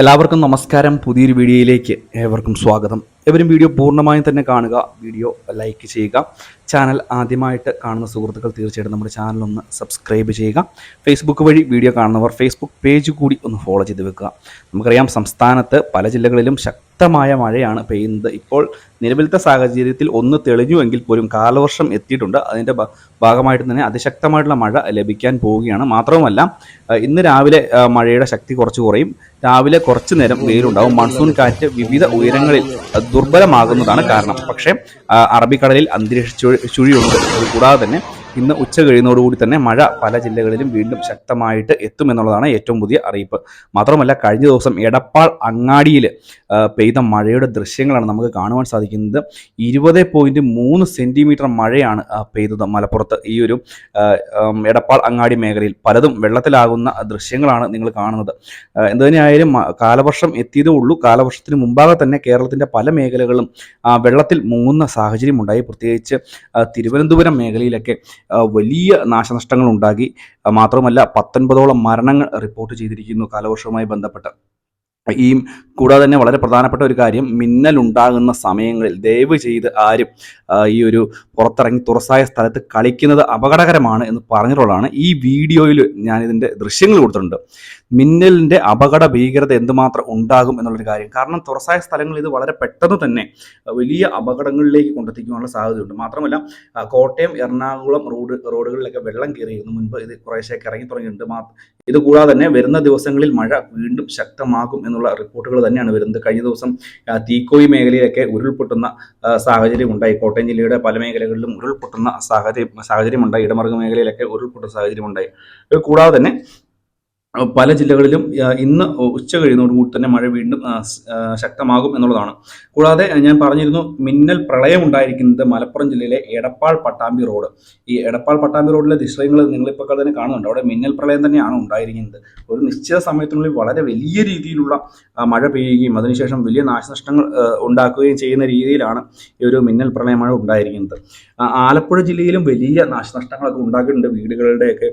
എല്ലാവർക്കും നമസ്കാരം. പുതിയൊരു വീഡിയോയിലേക്ക് ഏവർക്കും സ്വാഗതം. എവരും വീഡിയോ പൂർണമായും തന്നെ കാണുക. വീഡിയോ ലൈക്ക് ചെയ്യുക. ചാനൽ ആദ്യമായിട്ട് കാണുന്ന സുഹൃത്തുക്കൾ തീർച്ചയായിട്ടും നമ്മുടെ ചാനൽ ഒന്ന് സബ്സ്ക്രൈബ് ചെയ്യുക. ഫേസ്ബുക്ക് വഴി വീഡിയോ കാണുന്നവർ ഫേസ്ബുക്ക് പേജ് കൂടി ഒന്ന് ഫോളോ ചെയ്ത് വെക്കുക. നമുക്കറിയാം സംസ്ഥാനത്ത് പല ജില്ലകളിലും ശക്തമായ മഴയാണ് പെയ്യുന്നത്. ഇപ്പോൾ നിലവിലത്തെ സാഹചര്യത്തിൽ ഒന്ന് തെളിഞ്ഞുവെങ്കിൽ പോലും കാലവർഷം എത്തിയിട്ടുണ്ട്. അതിന്റെ ഭാഗമായിട്ട് തന്നെ അതിശക്തമായിട്ടുള്ള മഴ ലഭിക്കാൻ പോവുകയാണ്. മാത്രവുമല്ല ഇന്ന് രാവിലെ മഴയുടെ ശക്തി കുറച്ച് കുറയും. രാവിലെ കുറച്ചു നേരം വെയിലുണ്ടാവും. മൺസൂൺ കാറ്റ് വിവിധ ഉയരങ്ങളിൽ ദുർബലമാകുന്നതാണ് കാരണം. പക്ഷേ അറബിക്കടലിൽ അന്തരീക്ഷ ചുഴിയുണ്ട്. കൂടാതെ തന്നെ ഇന്ന് ഉച്ച കഴിയുന്നതോടുകൂടി തന്നെ മഴ പല ജില്ലകളിലും വീണ്ടും ശക്തമായിട്ട് എത്തുമെന്നുള്ളതാണ് ഏറ്റവും പുതിയ അറിയിപ്പ്. മാത്രമല്ല കഴിഞ്ഞ ദിവസം എടപ്പാൾ അങ്ങാടിയിൽ പെയ്ത മഴയുടെ ദൃശ്യങ്ങളാണ് നമുക്ക് കാണുവാൻ സാധിക്കുന്നത്. ഇരുപത് പോയിന്റ് മൂന്ന് സെന്റിമീറ്റർ മഴയാണ് പെയ്തത് മലപ്പുറത്ത്. ഈ ഒരു എടപ്പാൾ അങ്ങാടി മേഖലയിൽ പലതും വെള്ളത്തിലാകുന്ന ദൃശ്യങ്ങളാണ് നിങ്ങൾ കാണുന്നത്. ആ, എന്ത് തന്നെയായാലും മ- കാലവർഷം എത്തിയതേ ഉള്ളൂ. കാലവർഷത്തിന് മുമ്പാകെ തന്നെ കേരളത്തിന്റെ പല മേഖലകളും വെള്ളത്തിൽ മുങ്ങുന്ന സാഹചര്യമുണ്ടായി. പ്രത്യേകിച്ച് തിരുവനന്തപുരം മേഖലയിലൊക്കെ വലിയ നാശനഷ്ടങ്ങൾ ഉണ്ടാക്കി മാത്രമല്ല പത്തൊൻപതോളം മരണങ്ങൾ റിപ്പോർട്ട് ചെയ്തിരിക്കുന്നു കാലവർഷവുമായി ബന്ധപ്പെട്ട്. ഈ കൂടാതെ തന്നെ വളരെ പ്രധാനപ്പെട്ട ഒരു കാര്യം മിന്നലുണ്ടാകുന്ന സമയങ്ങളിൽ ദയവ് ചെയ്ത് ആരും ഈ ഒരു പുറത്തിറങ്ങി തുറസായ സ്ഥലത്ത് കളിക്കുന്നത് അപകടകരമാണ് എന്ന് പറഞ്ഞിട്ടുള്ളതാണ് ഈ വീഡിയോയിൽ ഞാനിതിന്റെ ദൃശ്യങ്ങൾ കൊടുത്തിട്ടുണ്ട്. മിന്നലിന്റെ അപകട ഭീകരത എന്തുമാത്രം ഉണ്ടാകും എന്നുള്ളൊരു കാര്യം. കാരണം തുറസായ സ്ഥലങ്ങളിൽ ഇത് വളരെ പെട്ടെന്ന് തന്നെ വലിയ അപകടങ്ങളിലേക്ക് കൊണ്ടെത്തിക്കാനുള്ള സാധ്യതയുണ്ട്. മാത്രമല്ല കോട്ടയം എറണാകുളം റോഡ് റോഡുകളിലൊക്കെ വെള്ളം കയറിയിരുന്നു. മുൻപ് ഇത് കുറേശ്ശേക്ക് ഇറങ്ങി തുടങ്ങിയിട്ടുണ്ട്. മാത്രം ഇതുകൂടാതെ തന്നെ വരുന്ന ദിവസങ്ങളിൽ മഴ വീണ്ടും ശക്തമാകും എന്നുള്ള റിപ്പോർട്ടുകൾ തന്നെയാണ് വരുന്നത്. കഴിഞ്ഞ ദിവസം തീക്കോയി മേഖലയിലൊക്കെ ഉരുൾപൊട്ടുന്ന സാഹചര്യം ഉണ്ടായി. കോട്ടയം ജില്ലയുടെ പല മേഖലകളിലും ഉരുൾപൊട്ടുന്ന സാഹചര്യം സാഹചര്യം ഉണ്ടായി ഇടമറുക മേഖലയിലൊക്കെ ഉരുൾപൊട്ടുന്ന സാഹചര്യം ഉണ്ടായി കൂടാതെ തന്നെ പല ജില്ലകളിലും ഇന്ന് ഉച്ച കഴിയുന്നതോടുകൂടി തന്നെ മഴ വീണ്ടും ശക്തമാകും എന്നുള്ളതാണ്. കൂടാതെ ഞാൻ പറഞ്ഞിരുന്നു മിന്നൽ പ്രളയം ഉണ്ടായിരിക്കുന്നത് മലപ്പുറം ജില്ലയിലെ എടപ്പാൾ പട്ടാമ്പി റോഡ്. ഈ എടപ്പാൾ പട്ടാമ്പി റോഡിലെ ദൃശ്യങ്ങൾ നിങ്ങളിപ്പോൾ തന്നെ കാണുന്നുണ്ട്. അവിടെ മിന്നൽ പ്രളയം തന്നെയാണ് ഉണ്ടായിരിക്കുന്നത്. ഒരു നിശ്ചിത സമയത്തിനുള്ളിൽ വളരെ വലിയ രീതിയിലുള്ള മഴ പെയ്യുകയും അതിനുശേഷം വലിയ നാശനഷ്ടങ്ങൾ ഉണ്ടാക്കുകയും ചെയ്യുന്ന രീതിയിലാണ് ഈ ഒരു മിന്നൽ പ്രളയ മഴ ഉണ്ടായിരിക്കുന്നത്. ആലപ്പുഴ ജില്ലയിലും വലിയ നാശനഷ്ടങ്ങളൊക്കെ ഉണ്ടാക്കിയിട്ടുണ്ട് വീടുകളുടെയൊക്കെ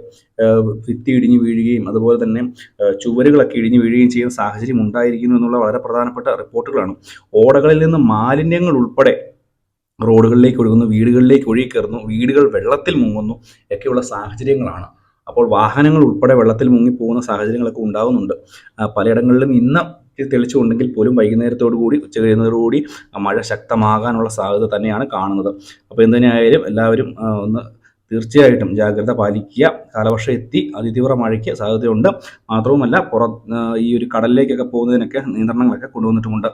ഭിത്തി ഇടിഞ്ഞു വീഴുകയും അതുപോലെ തന്നെ ആ, ചുവരുകളൊക്കെ ഇടിഞ്ഞു വീഴുകയും ചെയ്യുന്ന സാഹചര്യം ഉണ്ടായിരിക്കുന്നു എന്നുള്ള വളരെ പ്രധാനപ്പെട്ട റിപ്പോർട്ടുകളാണ്. ഓടകളിൽ നിന്ന് മാലിന്യങ്ങൾ ഉൾപ്പെടെ റോഡുകളിലേക്ക് ഒഴുകുന്നു വീടുകളിലേക്ക് ഒഴുകിക്കയറുന്നു വീടുകൾ വെള്ളത്തിൽ മുങ്ങുന്നു ഒക്കെയുള്ള സാഹചര്യങ്ങളാണ്. അപ്പോൾ വാഹനങ്ങൾ ഉൾപ്പെടെ വെള്ളത്തിൽ മുങ്ങിപ്പോകുന്ന സാഹചര്യങ്ങളൊക്കെ ഉണ്ടാകുന്നുണ്ട്. പലയിടങ്ങളിലും ഇന്ന് തെളിച്ചുകൊണ്ടെങ്കിൽ പോലും വൈകുന്നേരത്തോടു കൂടി ഉച്ച കഴിയുന്നതോടുകൂടി മഴ ശക്തമാകാനുള്ള സാധ്യത തന്നെയാണ് കാണുന്നത്. അപ്പോൾ എന്തിനായാലും എല്ലാവരും ഒന്ന് തീർച്ചയായിട്ടും ജാഗ്രത പാലിക്കുക. കാലവർഷം എത്തി അതിതീവ്ര മഴയ്ക്ക് സാധ്യതയുണ്ട്. മാത്രവുമല്ല പുറ ഈ ഒരു കടലിലേക്കൊക്കെ പോകുന്നതിനൊക്കെ നിയന്ത്രണങ്ങളൊക്കെ കൊണ്ടുവന്നിട്ടുമുണ്ട്.